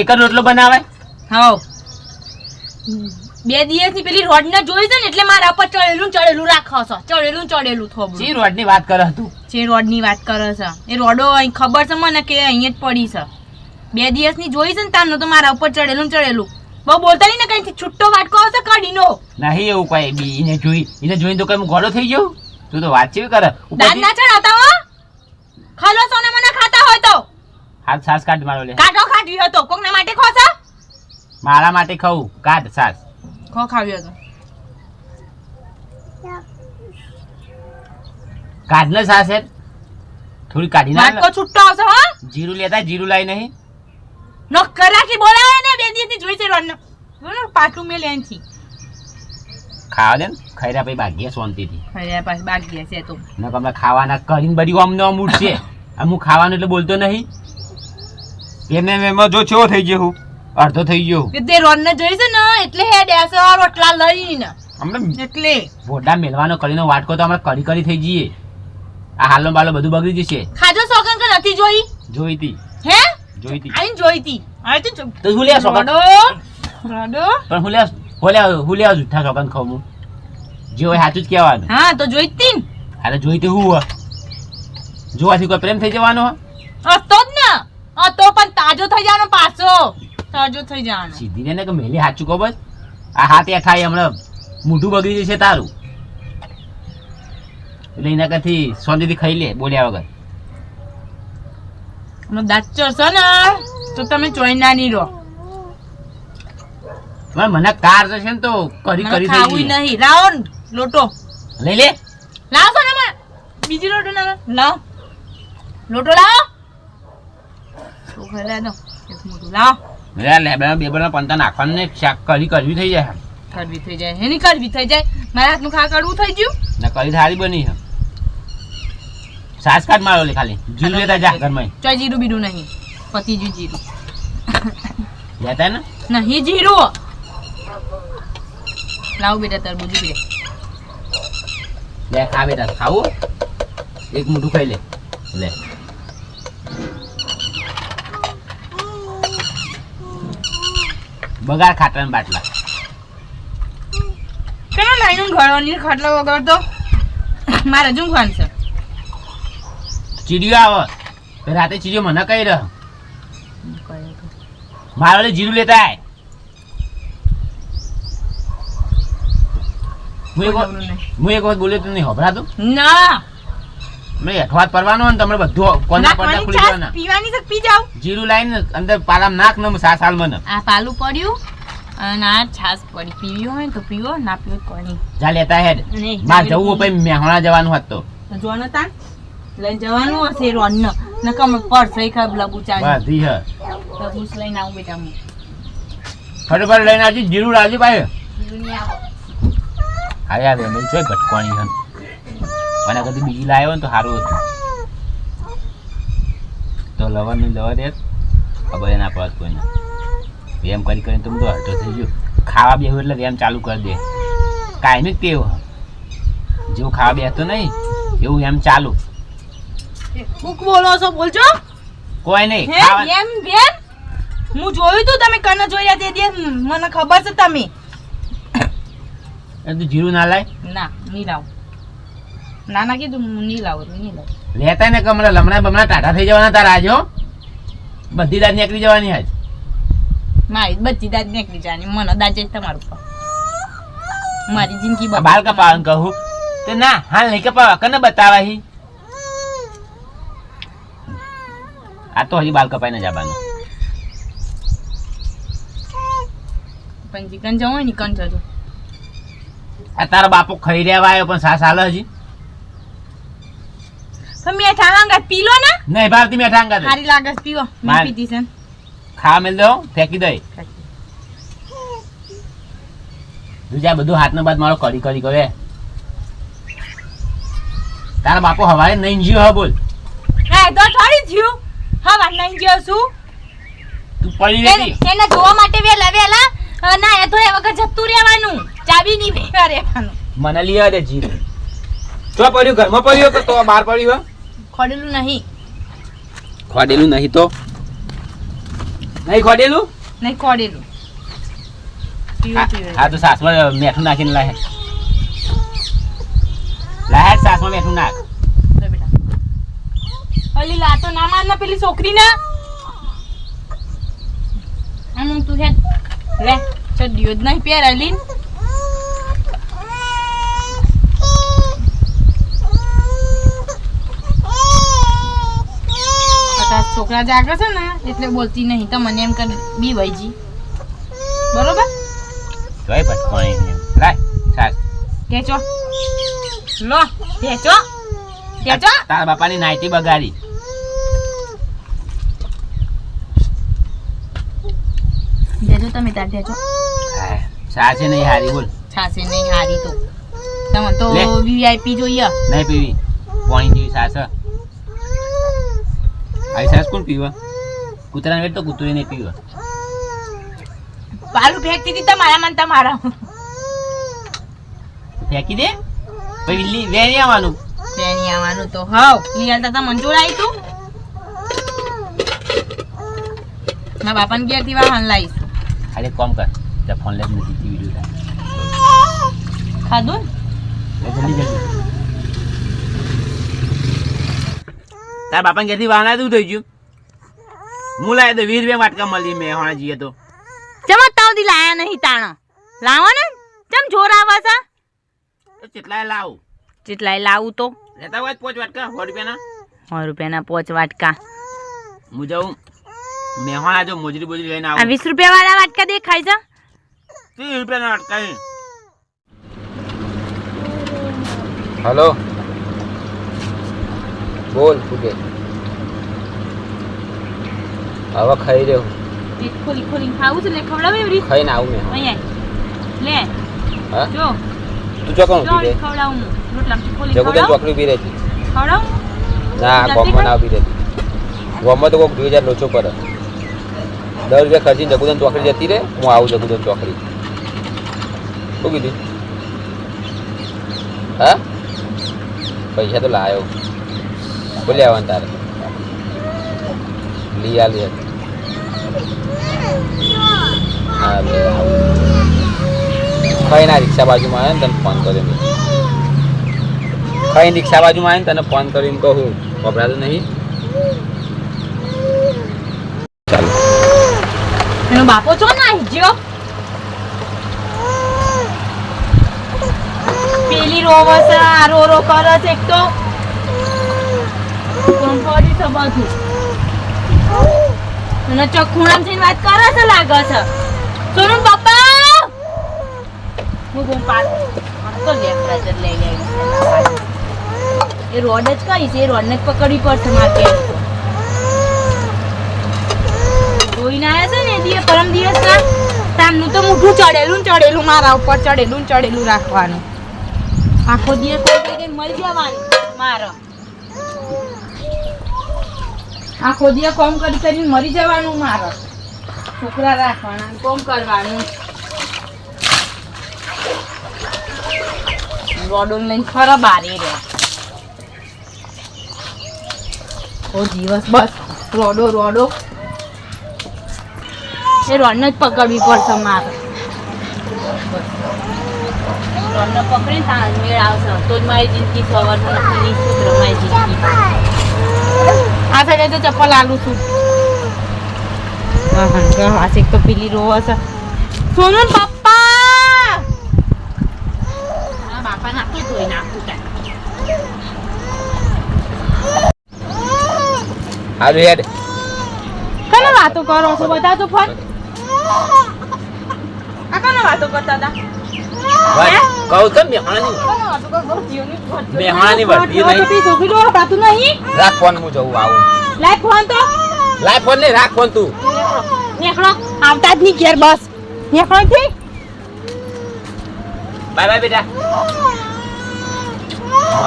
એક જ રોટલો બનાવાય? હા બે દિવસની પેલી રોડ ને જોઈ છે ને એટલે મારા પર ચડેલું ચડેલું રાખો છો. ચડેલું ચડેલું થોબું જે રોડની વાત કરે તું. જે રોડની વાત કરે છે. એ રોડો અહીં ખબર છે મને કે અહીંયા જ પડી છે. બે દિવસની જોઈ છે ને તારનો તો મારા ઉપર ચડેલું ચડેલું. બહુ બોલતા નહીં ને કઈ છૂટો વાટકો આવશે કઢીનો. નહીં એવું કઈ. બી એને જોઈ એને જોઈને તો કઈ હું ગોળો થઈ જાઉં તું તો વાત ચેવી કરે? દાંત ના ચડાવતા હો. ખાલો સોના. હાથ સાસ કાઢ મારો લે. કાઢો ખાધ્યું હતો. કોકના માટે ખોસો મારા માટે ખાવું કાઢ સાસ. ખો ખાવ્યો હતો. કાઢ ને સાસ. થોડી કાઢી વાટકો નાખ છૂટો આવશે હો? જીરું લેતા જીરું લાવી નહીં. નોકર રાખી બોલાવે ને બે દિવસની જોઈ છે બોલો પાટું મેં લેનથી ખાવા દે ને. ખૈરા ભાઈ ભાગ્ય શાંતિથી. ખૈરા ભાઈ બાકી છે તો. ન કમલા ખાવાના કરીને બધી આમ ને આમ ઉઠશે હું ખાવાનું એટલે બોલતો નહીં. એમને જો ચેવો થઈ ગયો હું? અડધો થઈ ગયો હું. કે તે જોઈ છે ને એટલે હેડ એસો રોટલા લઈને. હમણાં એટલે. ભોડા મેલવાનો કરીને વાટકો તો હમણાં કરી કરી થઈ જઈએ આ હાલો બાલો બધું બગડી જશે. ખાજો સોગન કે નથી જોઈ? જોઈતી. હે? જોઈતી. આઈને જોઈતી. આ તો તો હું લે સોગન રાડો. રોડો. પણ હું લે હું લે હું સોગન ખાવ હું? જે હોય સાચું જ કહેવાનું. હા તો જોઈતી ને. અરે જોઈતી હું જોવાથી કોઈ પ્રેમ થઈ જવાનો હતો જ પણ તાજો થઈ જવાનો પાછો. તાજો થઈ જવાનો. સીધી ને ને કે મેલી હાચું કહો બસ? આ હાથ એઠાઈ હમણાં મોઢું બગડી જશે તારું. એટલે એના કરથી શાંતિથી ખાઈ લે બોલ્યા વગર. એનો દાંત ચડશે ને? તો તમે ચોઈ ના રહો મને કાર જશે ને તો કરી કરી ખાવું નહીં. લાવો લોટો. લઈ લે. લાવો ને બીજી લોટો ના લાવો. લોટો લાવો. એક મોટું લાવો. લે લે બે બે પંતા નાખવાનું ને શાક કરી કરવી થઈ જાય. કરવી થઈ જાય. એની કરવી થઈ જાય. મારા હાથનું ખા કડવું થઈ ગયું? ને કરી થાળી બની છે. સાસ કાઢ મારો લે ખાલી. જીરું લેતા જા ઘરમાં. ચોય જીરું બીરું નહીં. પતીજું જીરું. લેતા ને? નહીં જીરું. લાવ બેટા તરબૂજ બે. લે ખા બેટા ખાવું? એક મોઢું ખાઈ લે. લે. બગાડ ખાટા ને બાટલા કેનો લાઈનું ઘડવાની ખાટલા વગર તો? મારે જું ખાન છે? ચીડિયો આવે. રાતે ચીડિયો મને કહી રહ્યો મારો જીરું લેતા આય. હું એક વખત બોલ્યો તો નહીં હભરાતું ના. મેં અઠવાત પરવાનો ને તમને બધું કોના પડતા ખુલી જવાના? પીવાની છે? પી જાવ જીરું લાઈને અંદર પાલામ નાખ ને સા સાલ મને આ પાલું પડ્યું અને આ છાસ પડી. પીવી હોય તો પીવો ના પીવો કોઈ જા લેતા હેડ. નહીં, જવું પછી મેહોણા જવાનું હોત તો. જો તાન લઈને જવાનું હશે રોન ન નકમ સહી ખબ લબુ ચાલે. બધી હ. લબુસ લઈને આવું બેટા હું. ફટાફટ લઈને આવજી જીરું લાવજી ભાઈ જીરુંની આવો. હારે આવે મેં છે ઘટકોણી હન. મને કદી બીજી લાવ્યો ને તો સારું હતું. તો લવણ ને જવા દે ખબર ના પડત કોઈને એમ કરી કરીને તો બધું તો હટો થઈ ગયું. ખાવા બેહું એટલે એમ ચાલુ કરી દે. કાયમી જ તેવું. જેવું ખાવા બેહતો નહીં એવું એમ ચાલુ. બુક બોલો છો બોલજો. કોઈ નહીં એમ બેન હું જોયું તું તમે કને રહ્યા તે મને ખબર છે તમે. એ તું જીરું ના લાય. ના નહીં લાવ. ના ના કીધું હું નહીં લાવું નહીં લાવું. લેતા ને કે લમણા બમણા ટાટા થઈ જવાના તારા આજો બધી દાદ નીકળી જવાની આજ. મારી બધી દાદ નીકળી જવાની મને દાજે તમારું પર મારી જિંદગી બાલ કપાવાનું કહું. તે ના હાલ નહીં કપાવા કને બતાવા હી? આ તો હજી બાલ કપાઈને જવાનું પણ ચિકન જવું હોય ને કન જજો આ તારો બાપો ખાઈ રહ્યા આવ્યો પણ સાસ હાલ હજી. તો મેઠા હાંગા પી લો ને? નહીં ભારતી મેઠા અંગા સારી લાગે પીવો. મેં પીધી છે. ને. મેલ દો ફેંકી દઈ. દુજા બધું હાથનો બાદ મારો કરી કરી કરે. તારા બાપો હવારે નહીં જીવ હ બોલ. હા તો થોડી થયું હા નહીં ગયો છું તું પડી એને એને જોવા માટે વેલા વેલા ના એ તો એ વગર જતું રહેવાનું. ચાબી નહીં રહેવાનું મને લઈ આવે જીરું તો પડ્યું ઘરમાં પડ્યું તો બહાર પડ્યું ખોડેલું નહીં. ખોડેલું નહીં તો? નહીં ખોડેલું? નહીં ખોડેલું. હા તો સાસમાં મેઠું નાખીને લાહે. લાહે સાસમાં મેઠું નાખ. અલી લા તો ના માર ના પેલી છોકરી ના આમ તું હે લે જ નહીં પહેરાલી અત્યારે છોકરા જાગે છે ને એટલે બોલતી નહીં. તો મને એમ કર બી વૈજી. બરોબર? જોઈ પછી કોણ લાય સાસ કેચો. લો કેચો. કેચો. તારા બાપાની નાઈટી બગાડી. ટેચો તમે તાર દેજો સાસે નહીં હારી બોલ. છાસે નહીં હારી તો. તમે તો. વીઆઈપી જોઈએ. નહીં પીવી. પાણી જેવી સાસ આવી સાસ કોણ પીવા? કૂતરાને વેટ તો કૂતરી નહીં પીવા. પાલું ફેંકતી હતી તમારા મન તમારા ફેંકી દે? પછી લી વેણી આવવાનું. વેણી આવવાનું તો હાવ. નિયાલ તા મંજૂર આવી તું? મારા બાપાને ઘેરથી વાહન લાવીશ. ખાલી કોમ કર ત્યાં ફોન લઈને નથી વીડિયો ખાધું? જલ્દી જલ્દી. તાર બાપા ઘેરથી વાહન આવ્યું થઈ ગયું? હું લાવ્યો તો વીસ રૂપિયા વાટકા મળી મેં હોણા જઈએ તો. ચમ તાવ દી લાયા નહીં તાણો? લાવો ને. ચમ જોર આવા છે? તો કેટલાય લાવું? જેટલાય લાવું તો? લેતા હોય તો પોચ વાટકા સો રૂપિયાના? સો રૂપિયાના પોચ વાટકા. હું જાઉં. મેહોણા જો મોજરી બોજરી લઈને આવું. વીસ રૂપિયા વાળા વાટકા દેખાય છે? ત્રીસ રૂપિયાના વાટકા. હલો. બોલ ફૂગે. હવે ખાઈ રહ્યો ખોલી ખોલી ખાવું છે ને ખવડાવે એવી ખાઈને આવું મેં અહીંયા. લે. હા? જો. તું જો ઊભી રહે. ખવડાવું હું. ખોલી જગુદન ખવડાવું. ચોકડી ઊભી રહેતી. ખવડાવું. ના ગોમમાં ના ઊભી રહેતી. ગોમમાં તો કોઈક બે હજાર લોચો પડે. દર રૂપિયા ખર્ચીને જગુદન ચોકડી જતી રહે હું આવું જગુદન ચોકડી. શું કીધું? હા? પૈસા તો લાયો. બોલે આવવાનું તારે. લઈ આલી ખાઈ ના રિક્ષા બાજુમાં આવે ને તને ફોન કરીને. ખાઈ રિક્ષા બાજુમાં આવે ને તને ફોન કરીને કહું. વપરાતું નહીં. એનો બાપો છો ને આઈ પેલી રોવસ આ રો રો કરે છે એક તો. પડી છે. બધું અને ચખુણામ થઈને વાત કરે છે લાગે છે. સોનુ પપ્પા! હું બોલ પાસ તો લેફ્ટ લઈ લે એ રોડ જ કઈ છે? એ રોડ ને જ પકડવી પડશે મારે. જોઈને આવે છે ને દિવસ પરમ દિવસ ના? તામનું તો મોઢું ચડેલું ચડેલું મારા ઉપર ચડેલું ને ચડેલું રાખવાનું. આખો દિવસ મરી જવાનું. મારો. આખો દિવસ કોમ કરી કરીને મરી જવાનું મારો. છોકરા રાખવાના કોમ કરવાનું. રોડો લઈને ખરા બારી રે. ઓ દિવસ બસ રોડો રોડો. એ રોડને જ પકડવી પડશે મારે. રોડને પકડીને તાણ મેળ આવશે. તો મારી જિંદગી સવારનો નથી સુધર મારી જિંદગી. આ સાઈડે તો ચપ્પલ આલું છું. હા હા એક તો પેલી રો હશે સોનુ પપ્પા! આ બાપા નાખું ધોઈ નાખું કાંઈ. હારું કને વાતો કરો છો? બધા તો ફોન. આ કને વાતો કરતા હતા? કહું તો મેહોણાની વર્તી નહીં. છોકરી રો હટાતું નહીં. રાખ ફોન હું જવું આવું. લાય ફોન તો. લાય ફોન નહીં રાખ ફોન તું. નીકળો આવતા જ નહીં ઘેર બસ. નીકળો થી બાય બાય બેટા.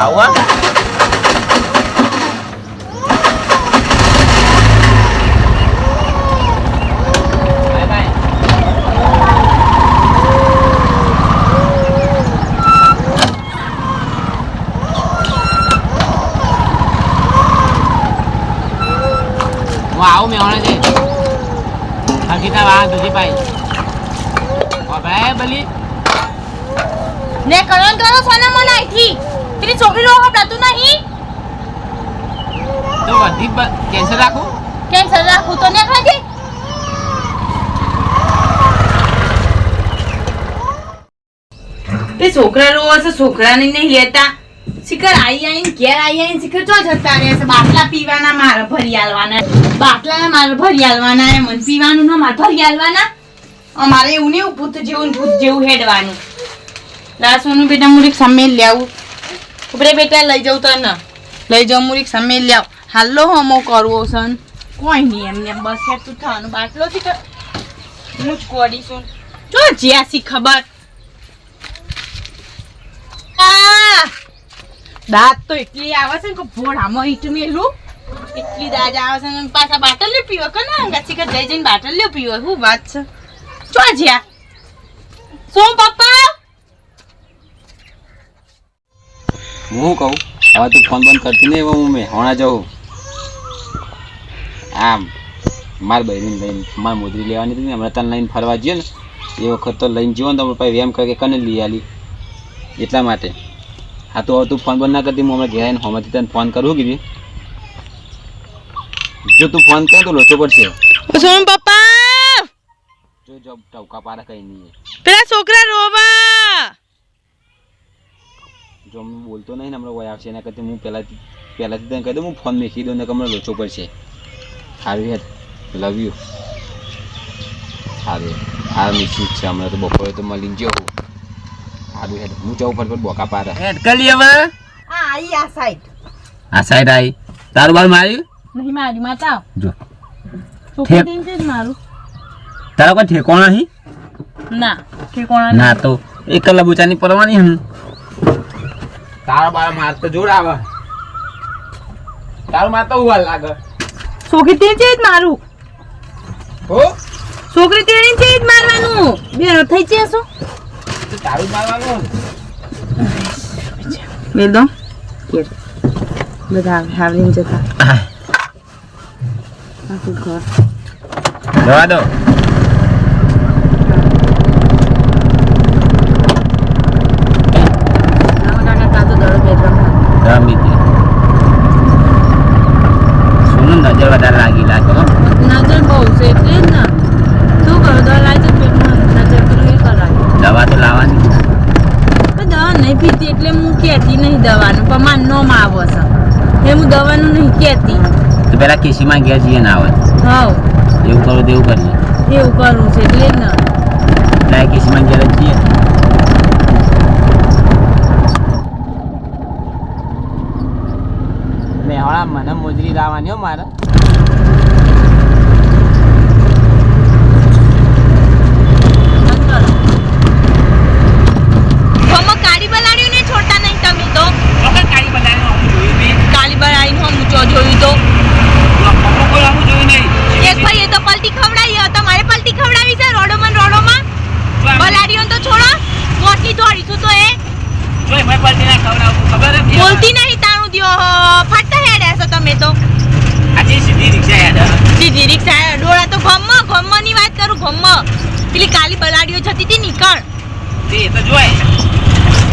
આવું હા? હા દુજીભાઈ ઓ ભાઈ બલી. ને કરણ કરો સોના મને અહીંથી. પેલી છોકરી લો હપડાતું નહીં. તો વધી કેન્સર રાખું? કેન્સર રાખું તો ને ખાજે. તે છોકરા રો છે છોકરાને નહીં લેતા. શિખર આઈ આઈને ઘેર આઈ આઈને શિખર ચો જતા રહે છે? બાટલા પીવાના, મારે ભરી આલવાના. બાટલા મારે ભરી આલવાના એમ અને પીવાનું ના, મારે ભરી આલવાના. અમારે એવું નહીં, ભૂત જેવું ભૂત જેવું હેડવાનું. રાસોનું બેટા, મુરીક સમેલ લેવું ઉપરે બેટા, લઈ જાઉં તને. લઈ જાઉં, મુરીક સમેલ લેવ હાલો હમો કરવો સન કોઈ નહીં એમને એમ બસ યાર તું થવાનું. બાટલો તો હું જ કરીશું જો જ્યાસી ખબર? આ! દાંત તો એટલી આવે છે ને કે ભોળામાં ઈટ મેલું. એટલી દાજ આવે છે પાછા બાટલ લે પીવો. કે ના ગચ્છી કે જઈ જઈને બાટલ લે પીવો. શું વાત છે? ચો જ્યા. શું પપ્પા. હું કહું? હવે તું ફોન બંધ કરતી નહીં, હવે હું મેહોણા જાઉં આમ, માર બહેરીને લઈને, માર મોદરી લેવાની હતી ને, હમણાં તને લઈને ફરવા જઈએ ને, એ વખત તો લઈને જુઓ ને તમે પછી એમ કરે કે કને લઈ આલી? એટલા માટે. હા તો તું ફોન બંધ ના કરતી હું હમણાં ઘેર આવીને હોમાંથી તને ફોન કરું કીધી જો તું ફોન કરે તો લોચો પડશે. સોમ પપ્પા! જો જો ટવકા પાડા કઈ નહીં પેલા છોકરા રોવા! જો હું બોલતો નહીં ને હમણાં વય આવશે એના કરતાં હું પહેલાંથી પહેલાંથી તને કહી દઉં હું ફોન મેખી દઉં ને હમણાં લોચો પડશે. સારું હેત લવ યુ સારું આ મિસિંગ છે હમણાં તો બપોરે તો મળી ગયો હું સારું હું જાઉં ફટફટ બોકા પાડે. હેડ કરી હવે. આ આઈ આ સાઈડ આ સાઈડ આવી તારું બાર માર્યું? નહીં મારી માતા જો. છોકરી ઠેક. જ મારું. તારા કોઈ ઠેકોણ નહીં? ના કે ના તો એક કલાક બુચાની પડવાની હમ તારો બાર માર તો જોર આવે. તારું માર તો ઉવાલ લાગે. છોકરી તે જ મારું? હો? છોકરી તેડી છે જ મારવાનું? થઈ છે શું તો દો દો બધા હાવરીને જતા. આખું ઘર. જવા દો કાકા કાકા તો દડો બે ધરમ બીજી સોનું નજર વધારે લાગી લાગે હો નજર બહુ છે એટલે જ ને શું કરો દવા લાવી તો પેટમાં નજર પેલું એ કરાય દવા તો લાવવાની પણ દવા નહીં પીતી એટલે હું કહેતી નહીં દવાનું પણ માર નો માં આવો છે એ હું દવાનું નહીં કહેતી તો પેલા કેસીમાં ગયા જઈએ ના આવે. હા એવું કરો તેવું કરીએ એવું કરવું છે એટલે જ ને. પેલા કેસીમાં ગયા જઈએ મેહોણા મને મોજરી લાવવાની હો મારે હમ કાળી બલાડ્યું ને છોડતા નહીં તમે તો વગર કાળી બધાને હું જોયું બી કાળી બલાડીને હમ જો જોયું તો પપ્પા કોઈ આવું જોયું નહીં એક ભાઈ એ તો પલટી ખવડાવી તો મારે પલટી ખવડાવી છે રોડોમાં ને રોડોમાં બલાડીઓ તો છોડો મોટી દોડીશું તો એ જોઈ મેં પલટી ના ખવડાવું ખબર હે બોલતી નહીં તાણું દ્યો ફાટતા હેડ્યા છો તમે તો આજે રિક્ષા ડોળા તો ગમ્મ ગમમાં ની વાત કરું ગમ્મ પેલી કાલી બલાડીઓ જતી હતી નીકળ તે તો જોય.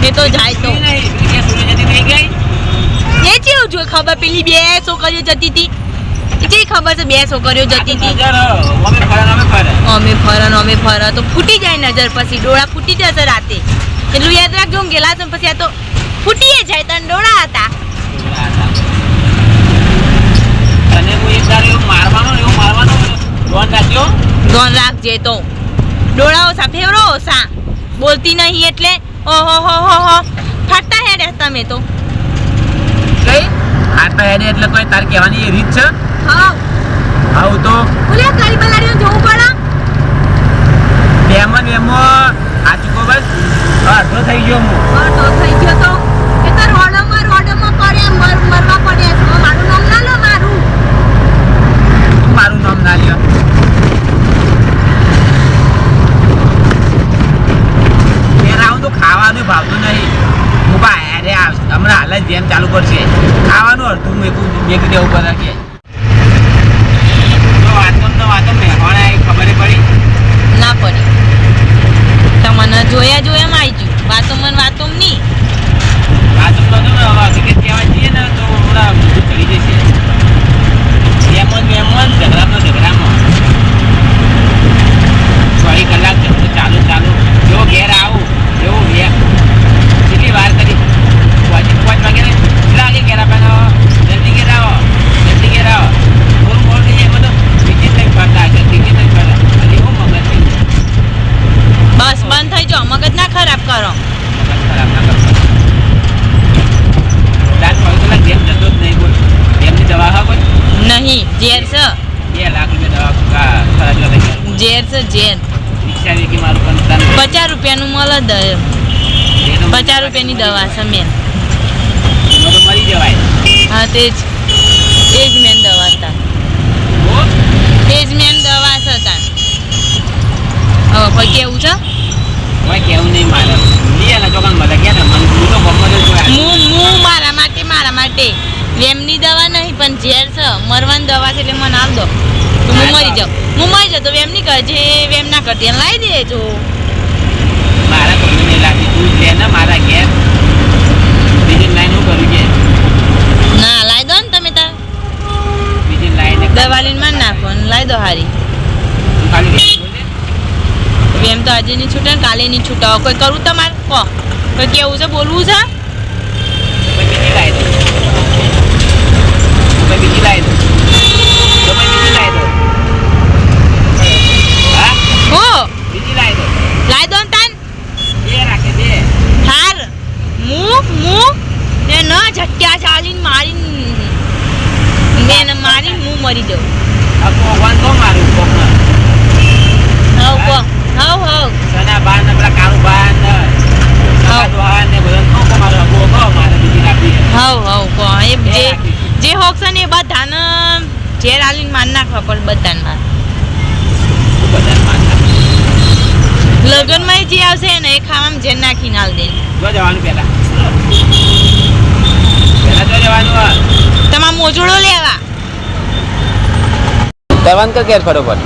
એ તો જાય એ જોઈ ખબર? પેલી બે છોકરીઓ જતી હતી. એ ખબર છે બે છોકરીઓ જતી હતી? અમે ફરે અમે ફરે ફરન અમે ફર તો ફૂટી જાય નજર પછી. ડોળા ફૂટી જશે રાતે. એટલું યાદ રાખજો હું ગેલા પછી આ તો ફૂટીએ જાય તને ડોળા હતા તને કોઈ એક દાડો એવું મારવાનો ને એવું મારવાનો લોન રાખજો ધોન રાખજે તો. ડોળાઓ સા ફેવરો સા. બોલતી નહીં એટલે ઓહો હો હો હો. ફાટતા હેડે તમે તો. કઈ ખાતા હેડે એટલે કોઈ તાર કહેવાની એ રીત છે? હા. આવું તો. બોલ્યા કાળી બલાડીઓ જોવું પડે. બેમાં બેમાં આ ચૂકો બસ. અડધો થઈ ગયો હું. અડધો થઈ ગયો તો. કે તાર રોડોમાં રોડોમાં પડ્યા મર મરવા પડ્યા છે મારું નામ ના લો મારું તું મારું નામ ના લ્યો એ તો ખાવાનું ભાવતું નહીં. હું બા અરે હમણાં હાલ જ જેમ ચાલુ કરશે. ખાવાનું અડધું મેં મેકી દેવું બધા કે તો વાતો તો વાતો મેહોણા એ ખબર પડી જો મગજ ના ખરાબ કરો ખરાબ ના કરશો. દાંત પાડો તો લાગ, જેમ જતો જ નહીં બોલ. જેમની દવા હા કોઈ નહીં ઝેર છે બે લાખ રૂપિયા દવા કા- ખર્ચ લઈ ગયા. ઝેર છે ઝેર રિક્ષા વેચી મારું પણ તન. પચાસ રૂપિયાનું મળે દ એ તો પચાસ રૂપિયાની દવા છે મેન મરી જવાય. હા તે જ એ જ મેન દવા હતા? તે જ મેન દવા છે તાન હવે કોઈ કેવું છે? કોઈ કેવું નહીં મારે. લઈ આલા બધા ગયા ને મને હું તો ગમત જ હું હું મારા માટે મારા માટે. વેમની દવા નહીં પણ ઝેર છે. મરવાની દવા છે એટલે મને આલ દો. તો હું મરી જાઉં. હું મરી જાઉં તો વેમ નહીં કરે. જે વેમ ના કરતી એને લાવી નહીં લાગતી તું ને મારા ઘેર. બીજી લાઈન હું કરું છે. ના લાવી દો ને તમે તાર. બીજી લાઈન દવા માં નાખો લાવી દો હારી. ખાલી. વેમ તો આજે નહીં છૂટે ને કાલે નહીં છૂટાવો. કોઈ કરું તમારે? કહો કોઈ કેવું છે? બોલવું છે? બીજી લાઈ દો. બીજી લાઈ દો. બીજી લાઈ દો. હા બીજી લાઈ દો. લાવી દો હાર હું હું ને ન ઝટક્યા ચાલીને મારીને ને મારીને હું મરી જાઉં. ભગવાન મારું કોકમાં. હવ કહો હવ હવ. સના બાર ને પેલા કાળુ બાર ને દોહા ને બધા નો કો મારો અબો કો મારે બીજી રાખી હવ હવ કહો એ જે જે હોક છે ને એ બધાને ઝેર આલીને માર નાખવા પણ બધાને માર. માનતા. લગનમાં જે આવશે ને એ ખાવામાં જેન નાખી નાલ દે. જવાનું પહેલા. પહેલા જવાનું તમાર મોજોડો લેવા તરવાન કર કેર ફટોફટ